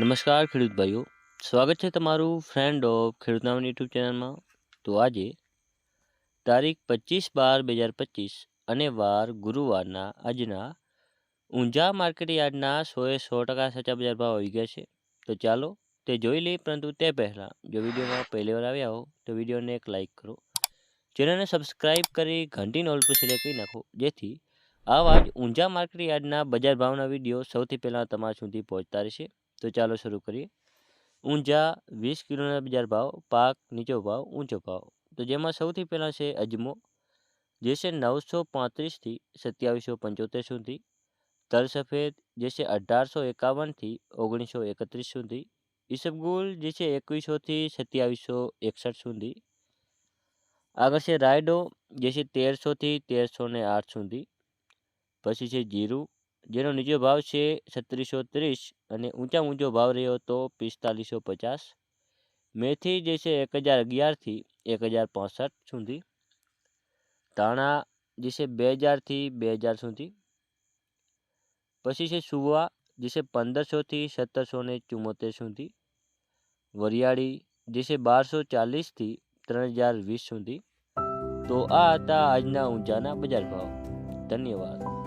નમસ્કાર ખેડૂત ભાઈઓ, સ્વાગત છે તમારું ફ્રેન્ડ ઓફ ખેડૂત યુટ્યુબ ચેનલમાં. તો આજે તારીખ પચીસ બાર બે હજાર પચીસ અને વાર ગુરુવારના આજના ઊંઝા માર્કેટ યાર્ડના સોએ સો ટકા સાચા બજાર ભાવ આવી ગયા છે. તો ચાલો તે જોઈ લઈએ, પરંતુ તે પહેલાં જો વિડીયોમાં પહેલી વાર આવ્યા હો, તો વિડીયોને એક લાઇક કરો. ચેનલને સબસ્ક્રાઈબ કરી ઘંટી નોલ પર સિલેક્ટ કરી નાખો, જેથી આવા જ ઊંઝા માર્કેટ યાર્ડના બજાર ભાવના વીડિયો સૌથી પહેલાં તમારા સુધી પહોંચતા રહેશે. તો ચાલો શરૂ કરીએ. ઊંઝા વીસ કિલોના બજાર ભાવ, પાક નીચો ભાવ, ઊંચો ભાવ. તો જેમાં સૌથી પહેલાં છે અજમો, જે છે નવસો પાંત્રીસથી સત્યાવીસો પંચોતેર સુધી. તલ સફેદ, જે છે અઢારસો એકાવનથી ઓગણીસો એકત્રીસ સુધી. ઈસબગુલ, જે છે એકવીસોથી સત્યાવીસો એકસઠ સુધી. આગળ છે રાયડો, જે છે તેરસોથી તેરસો ને આઠ સુધી. પછી છે જીરું જેનો નીચો ભાવ છે છત્રીસો ત્રીસ અને ઊંચા ઊંચો ભાવ રહ્યો તો પિસ્તાલીસો પચાસ. મેથી જે છે એક હજાર અગિયારથી એક હજાર પાસઠ સુધી. ધાણા જે છે બે હજારથી બે હજાર સુધી. પછી છે સુવા જે છે પંદરસોથી સત્તરસો ને ચુમ્મોતેર સુધી. વરિયાળી જે છે બારસો ચાલીસથી ત્રણ હજાર વીસ સુધી. તો આ હતા આજના ઊંચાના બજાર ભાવ. ધન્યવાદ.